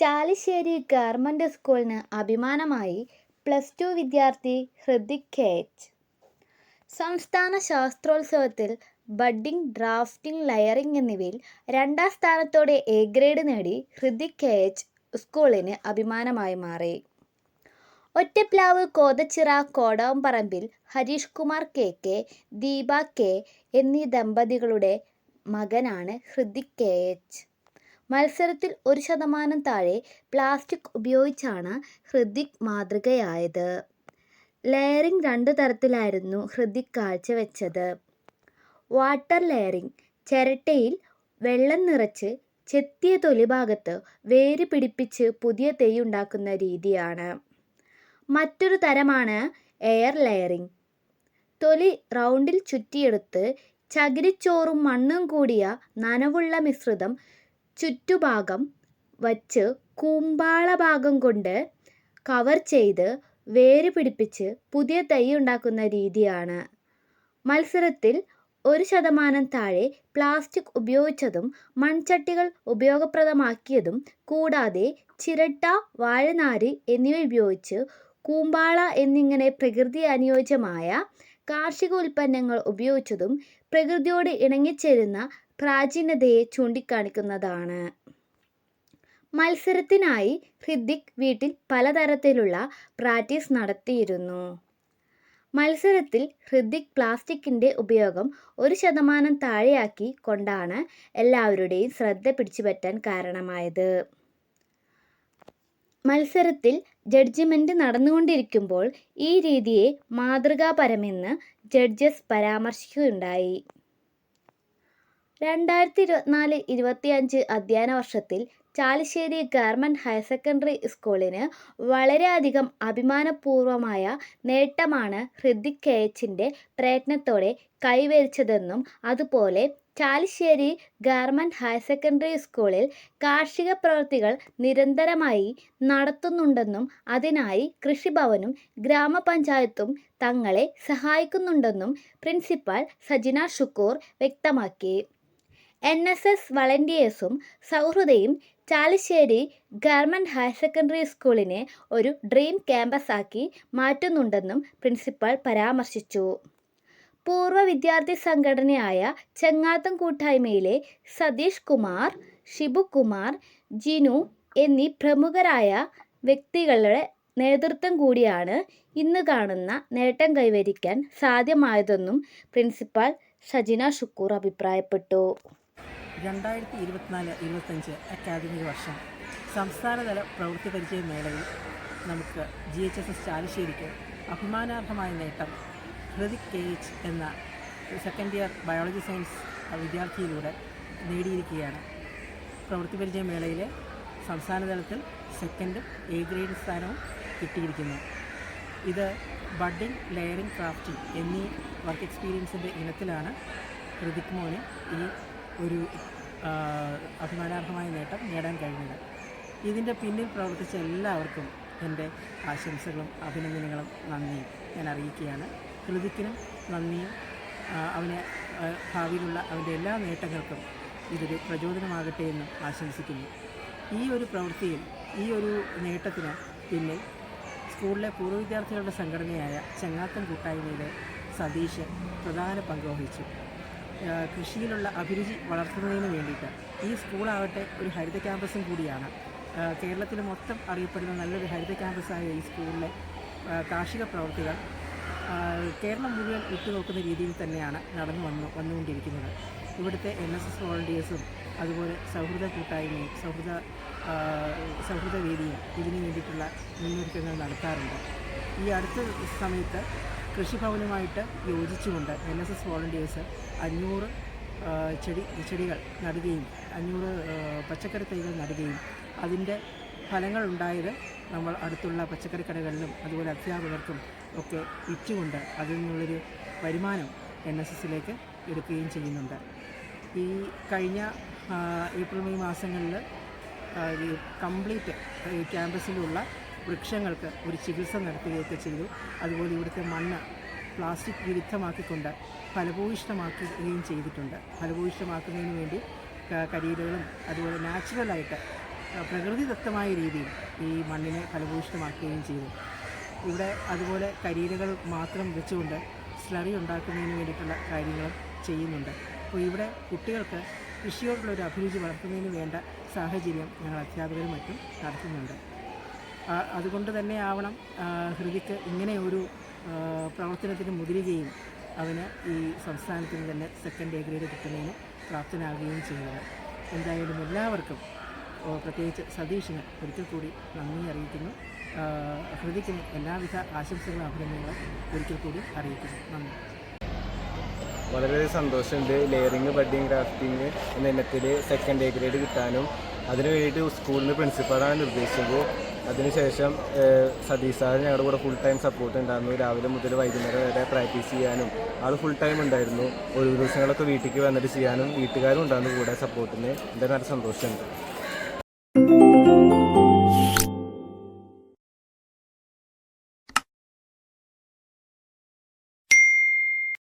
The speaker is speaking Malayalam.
ചാലിശ്ശേരി ഗവൺമെന്റ് സ്കൂളിന് അഭിമാനമായി പ്ലസ് ടു വിദ്യാർത്ഥി ഹൃദിക് കെ എച്ച്. സംസ്ഥാന ശാസ്ത്രോത്സവത്തിൽ ബഡ്ഡിംഗ്, ഡ്രാഫ്റ്റിംഗ്, ലയറിംഗ് എന്നിവയിൽ രണ്ടാം സ്ഥാനത്തോടെ എ ഗ്രേഡ് നേടി ഹൃതിക് കെ എച്ച് സ്കൂളിന് അഭിമാനമായി മാറി. Ottaplavu Kothachira കോടമ്പറമ്പിൽ Harish Kumar K K, Deepa K എന്നീ ദമ്പതികളുടെ മകനാണ് ഹൃതിക് കെ എച്ച്. മത്സരത്തിൽ ഒരു ശതമാനം താഴെ പ്ലാസ്റ്റിക് ഉപയോഗിച്ചാണ് ഹൃദിക് മാതൃകയായത്. ലെയറിംഗ് രണ്ട് തരത്തിലായിരുന്നു ഹൃദിക് കാഴ്ചവെച്ചത്. വാട്ടർ ലെയറിംഗ് ചിരട്ടയിൽ വെള്ളം നിറച്ച് ചെത്തിയ തൊലിഭാഗത്ത് വേര് പിടിപ്പിച്ച് പുതിയ തെയ്യുണ്ടാക്കുന്ന രീതിയാണ്. മറ്റൊരു തരമാണ് എയർ ലെയറിംഗ് തൊലി റൗണ്ടിൽ ചുറ്റിയെടുത്ത് ചകിരിച്ചോറും മണ്ണും കൂടിയ നനവുള്ള മിശ്രിതം ചുറ്റുഭാഗം വച്ച് കൂമ്പാള ഭാഗം കൊണ്ട് കവർ ചെയ്ത് വേര് പിടിപ്പിച്ച് പുതിയ തൈ ഉണ്ടാക്കുന്ന രീതിയാണ്. മത്സരത്തിൽ ഒരു ശതമാനം താഴെ പ്ലാസ്റ്റിക് ഉപയോഗിച്ചതും മൺചട്ടികൾ ഉപയോഗപ്രദമാക്കിയതും കൂടാതെ ചിരട്ട, വാഴനാര് എന്നിവ ഉപയോഗിച്ച് കൂമ്പാള എന്നിങ്ങനെ പ്രകൃതി അനുയോജ്യമായ കാർഷിക ഉൽപ്പന്നങ്ങൾ ഉപയോഗിച്ചതും പ്രകൃതിയോട് ഇണങ്ങിച്ചേരുന്ന പ്രാചീനതയെ ചൂണ്ടിക്കാണിക്കുന്നതാണ്. മത്സരത്തിനായി ഹൃദിക് വീട്ടിൽ പലതരത്തിലുള്ള പ്രാക്ടീസ് നടത്തിയിരുന്നു. മത്സരത്തിൽ ഹൃദിക് പ്ലാസ്റ്റിക്കിന്റെ ഉപയോഗം ഒരു ശതമാനം താഴെയാക്കി കൊണ്ടാണ് എല്ലാവരുടെയും ശ്രദ്ധ പിടിച്ചുപറ്റാൻ കാരണമായത്. മത്സരത്തിൽ ജഡ്ജ്മെന്റ് നടന്നുകൊണ്ടിരിക്കുമ്പോൾ ഈ രീതിയെ മാതൃകാപരമെന്ന് ജഡ്ജസ് പരാമർശിക്കുകയുണ്ടായി. രണ്ടായിരത്തി ഇരുപത്തിനാല് ഇരുപത്തിയഞ്ച് അധ്യയന വർഷത്തിൽ ചാലിശ്ശേരി ഗവൺമെന്റ് ഹയർ സെക്കൻഡറി സ്കൂളിന് വളരെയധികം അഭിമാനപൂർവമായ നേട്ടമാണ് ഹൃദിക് കെ എച്ചിന്റെ പ്രയത്നത്തോടെ കൈവരിച്ചതെന്നും അതുപോലെ ചാലിശ്ശേരി ഗവൺമെന്റ് ഹയർ സെക്കൻഡറി സ്കൂളിൽ കാർഷിക പ്രവൃത്തികൾ നിരന്തരമായി നടത്തുന്നുണ്ടെന്നും അതിനായി കൃഷിഭവനും ഗ്രാമപഞ്ചായത്തും തങ്ങളെ സഹായിക്കുന്നുണ്ടെന്നും പ്രിൻസിപ്പൽ സജിന ഷുക്കൂർ വ്യക്തമാക്കി. എൻ. എസ്. എസ് വളണ്ടിയേഴ്സും സൗഹൃദയും ചാലിശ്ശേരി ഗവൺമെന്റ് ഹയർ സെക്കൻഡറി സ്കൂളിനെ ഒരു ഡ്രീം ക്യാമ്പസാക്കി മാറ്റുന്നുണ്ടെന്നും പ്രിൻസിപ്പൽ പരാമർശിച്ചു. പൂർവ വിദ്യാർത്ഥി സംഘടനയായ ചെങ്ങാത്തം കൂട്ടായ്മയിലെ സതീഷ് കുമാർ, ഷിബു കുമാർ ജിനു എന്നീ പ്രമുഖരായ വ്യക്തികളുടെ നേതൃത്വം കൂടിയാണ് ഇന്ന് കാണുന്ന നേട്ടം കൈവരിക്കാൻ സാധ്യമായതെന്നും പ്രിൻസിപ്പാൾ ഷജിന ഷുക്കൂർ അഭിപ്രായപ്പെട്ടു. രണ്ടായിരത്തി ഇരുപത്തിനാല് ഇരുപത്തഞ്ച് അക്കാദമിക വർഷം സംസ്ഥാനതല പ്രവൃത്തി പരിചയ മേളയിൽ നമുക്ക് ജി എച്ച് എസ് എസ് ചാലിശ്ശേരിക്ക് അഭിമാനാർഹമായ നേട്ടം ഹൃതിക് കെ എച്ച് എന്ന സെക്കൻഡ് ഇയർ ബയോളജി സയൻസ് വിദ്യാർത്ഥിയിലൂടെ നേടിയിരിക്കുകയാണ്. പ്രവൃത്തി പരിചയ മേളയിലെ സംസ്ഥാനതലത്തിൽ സെക്കൻഡും എ ഗ്രേഡ് സ്ഥാനവും കിട്ടിയിരിക്കുന്നു. ഇത് ബഡ്ഡിംഗ്, ലെയറിംഗ് ക്രാഫ്റ്റിംഗ് എന്നീ വർക്ക് എക്സ്പീരിയൻസിന്റെ ഇനത്തിലാണ് ഹൃതിക് മോന് ഈ ഒരു അഭിമാനാർഹമായ നേട്ടം നേടാൻ കഴിഞ്ഞത്. ഇതിന്റെ പിന്നിൽ പ്രവർത്തിച്ച എല്ലാവർക്കും എന്റെ ആശംസകളും അഭിനന്ദനങ്ങളും നന്ദിയും ഞാൻ അറിയിക്കുകയാണ്. കൃതിക്കിനും നന്ദിയും അവനെ ഭാവിയിലുള്ള അവന്റെ എല്ലാ നേട്ടങ്ങൾക്കും ഇതൊരു പ്രചോദനമാകട്ടെ എന്ന് ആശംസിക്കുന്നു. ഈ ഒരു പ്രവൃത്തിയിൽ ഈ ഒരു നേട്ടത്തിന് പിന്നിൽ സ്കൂളിലെ പൂർവ വിദ്യാർത്ഥികളുടെ സംഘടനയായ ചങ്ങാത്തം കൂട്ടായ്മയിലെ സതീഷ് പ്രധാന പങ്ക് വഹിച്ചു. കൃഷിയിലുള്ള അഭിരുചി വളർത്തുന്നതിന് വേണ്ടിയിട്ട് ഈ സ്കൂളാവട്ടെ ഒരു ഹരിത ക്യാമ്പസും കൂടിയാണ്. കേരളത്തിൽ മൊത്തം അറിയപ്പെടുന്ന നല്ലൊരു ഹരിത ക്യാമ്പസായ ഈ സ്കൂളിലെ കാർഷിക പ്രവൃത്തികൾ കേരളം മുഴുവൻ ഉറ്റുനോക്കുന്ന രീതിയിൽ തന്നെയാണ് നടന്നു വന്നു വന്നുകൊണ്ടിരിക്കുന്നത്. ഇവിടുത്തെ എൻ. എസ്. എസ് വോളണ്ടിയേഴ്സും അതുപോലെ സൗഹൃദ കൂട്ടായ്മയും സൗഹൃദ സൗഹൃദ വേദിയും ഇതിനു വേണ്ടിയിട്ടുള്ള മുന്നൊരുക്കങ്ങൾ നടത്താറുണ്ട്. ഈ അടുത്ത സമയത്ത് കൃഷിഭവനുമായിട്ട് യോജിച്ചുകൊണ്ട് എൻ. എസ്. എസ് വോളണ്ടിയേഴ്സ് അഞ്ഞൂറ് ചെടി ചെടികൾ നടുകയും അഞ്ഞൂറ് പച്ചക്കറി തൈകൾ നടുകയും അതിന്റെ ഫലങ്ങൾ ഉണ്ടായത് നമ്മൾ അടുത്തുള്ള പച്ചക്കറി കടകളിലും അതുപോലെ അധ്യാപകർക്കും ഒക്കെ വിറ്റുകൊണ്ട് അതിൽ നിന്നുള്ളൊരു വരുമാനം എൻ. എസ്. എസിലേക്ക് എടുക്കുകയും ചെയ്യുന്നുണ്ട്. ഈ കഴിഞ്ഞ ഏപ്രിൽ മെയ് മാസങ്ങളിൽ കംപ്ലീറ്റ് ക്യാമ്പസിലുള്ള വൃക്ഷങ്ങൾക്ക് ഒരു ചികിത്സ നടത്തുകയൊക്കെ ചെയ്തു. അതുപോലെ ഇവിടുത്തെ മണ്ണ് പ്ലാസ്റ്റിക് വിരുദ്ധമാക്കിക്കൊണ്ട് ഫലഭൂയിഷ്ഠമാക്കുകയും ചെയ്തിട്ടുണ്ട്. ഫലഭൂയിഷ്ഠമാക്കുന്നതിന് വേണ്ടി കരിയിലുകളും അതുപോലെ നാച്ചുറലായിട്ട് പ്രകൃതിദത്തമായ രീതിയിൽ ഈ മണ്ണിനെ ഫലഭൂയിഷ്ടമാക്കുകയും ചെയ്തു ഇവിടെ അതുപോലെ കരിയിലകൾ മാത്രം വെച്ചുകൊണ്ട് സ്ലറി ഉണ്ടാക്കുന്നതിന് വേണ്ടിയിട്ടുള്ള കാര്യങ്ങളും ചെയ്യുന്നുണ്ട് അപ്പോൾ ഇവിടെ കുട്ടികൾക്ക് കൃഷിയോടുള്ള ഒരു അഭിരുചി വളർത്തുന്നതിന് വേണ്ട സാഹചര്യം ഞങ്ങൾ അധ്യാപകരും മറ്റും നടത്തുന്നുണ്ട് അതുകൊണ്ട് തന്നെ ആവണം ഹൃതിക്ക് ഇങ്ങനെ ഒരു പ്രവർത്തനത്തിന് മുതിരുകയും അവന് ഈ സംസ്ഥാനത്തിന് തന്നെ സെക്കൻഡ് എ ഗ്രേഡ് കിട്ടുന്നതിന് പ്രാപ്തനാകുകയും ചെയ്യുന്നത്. എന്തായാലും എല്ലാവർക്കും പ്രത്യേകിച്ച് സതീഷിന് ഒരിക്കൽ കൂടി നന്ദി അറിയിക്കുന്നു. ഹൃദിക്കിന് എല്ലാവിധ ആശംസകളും അഭിനന്ദനങ്ങളും ഒരിക്കൽ കൂടി അറിയിക്കുന്നു. നന്ദി. വളരെ സന്തോഷമുണ്ട്. ലെയറിങ് ബഡിങ് ക്രാഫ്റ്റിങ് എന്ന ഇനത്തിൽ സെക്കൻഡ് എ ഗ്രേഡ് കിട്ടാനും അതിന് വേണ്ടിയിട്ട് സ്കൂളിന്റെ പ്രിൻസിപ്പാളാണ് നിർദ്ദേശിച്ചത് അതിനുശേഷം സതീഷ് സാർ ഞങ്ങളുടെ കൂടെ ഫുൾ ടൈം സപ്പോർട്ട് ഉണ്ടായിരുന്നു. രാവിലെ മുതൽ വൈകുന്നേരം വരെ പ്രാക്ടീസ് ചെയ്യാനും ആൾ ഫുൾ ടൈം ഉണ്ടായിരുന്നു. ഒഴിവ് ദിവസങ്ങളൊക്കെ വീട്ടിലേക്ക് വന്നിട്ട് ചെയ്യാനും വീട്ടുകാരും ഉണ്ടായിരുന്നു കൂടെ സപ്പോർട്ടിന് എന്റെ നല്ല സന്തോഷമുണ്ട്.